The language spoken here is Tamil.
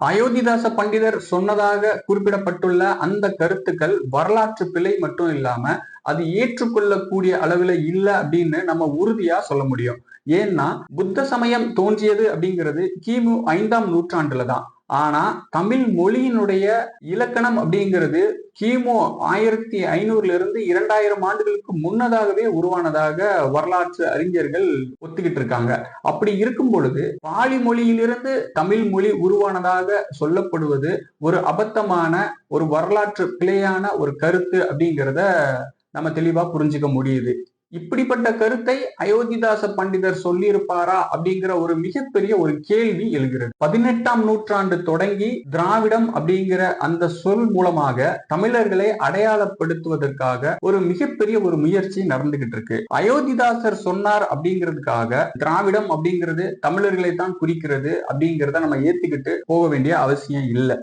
அயோத்திதாச பண்டிதர் சொன்னதாக குறிப்பிடப்பட்டுள்ள அந்த கருத்துக்கள் வரலாற்று பிழை மட்டும் இல்லாம அது ஏற்றுக்கொள்ளக்கூடிய அளவுல இல்லை அப்படின்னு நம்ம உறுதியா சொல்ல முடியும். ஏன்னா புத்த சமயம் தோன்றியது அப்படிங்கிறது கிமு ஐந்தாம் நூற்றாண்டுல தான் ஆனா தமிழ் மொழியினுடைய இலக்கணம் அப்படிங்கிறது கிமு ஆயிரத்தி ஐநூறுல இருந்து இரண்டாயிரம் ஆண்டுகளுக்கு முன்னதாகவே உருவானதாக வரலாற்று அறிஞர்கள் ஒத்துக்கிட்டு இருக்காங்க. அப்படி இருக்கும் பொழுது பாலி மொழியிலிருந்து தமிழ் மொழி உருவானதாக சொல்லப்படுவது ஒரு அபத்தமான ஒரு வரலாற்று பிழையான ஒரு கருத்து அப்படிங்கிறத நம்ம தெளிவா புரிஞ்சுக்க முடியுது. இப்படிப்பட்ட கருத்தை அயோத்திதாச பண்டிதர் சொல்லியிருப்பாரா அப்படிங்கிற ஒரு மிகப்பெரிய ஒரு கேள்வி எழுகிறது. பதினெட்டாம் நூற்றாண்டு தொடங்கி திராவிடம் அப்படிங்கிற அந்த சொல் மூலமாக தமிழர்களை அடையாளப்படுத்துவதற்காக ஒரு மிகப்பெரிய ஒரு முயற்சி நடந்துகிட்டு இருக்கு. அயோத்திதாசர் சொன்னார் அப்படிங்கிறதுக்காக திராவிடம் அப்படிங்கிறது தமிழர்களை தான் குறிக்கிறது அப்படிங்கிறத நம்ம ஏத்துக்கிட்டு போக வேண்டிய அவசியம் இல்லை.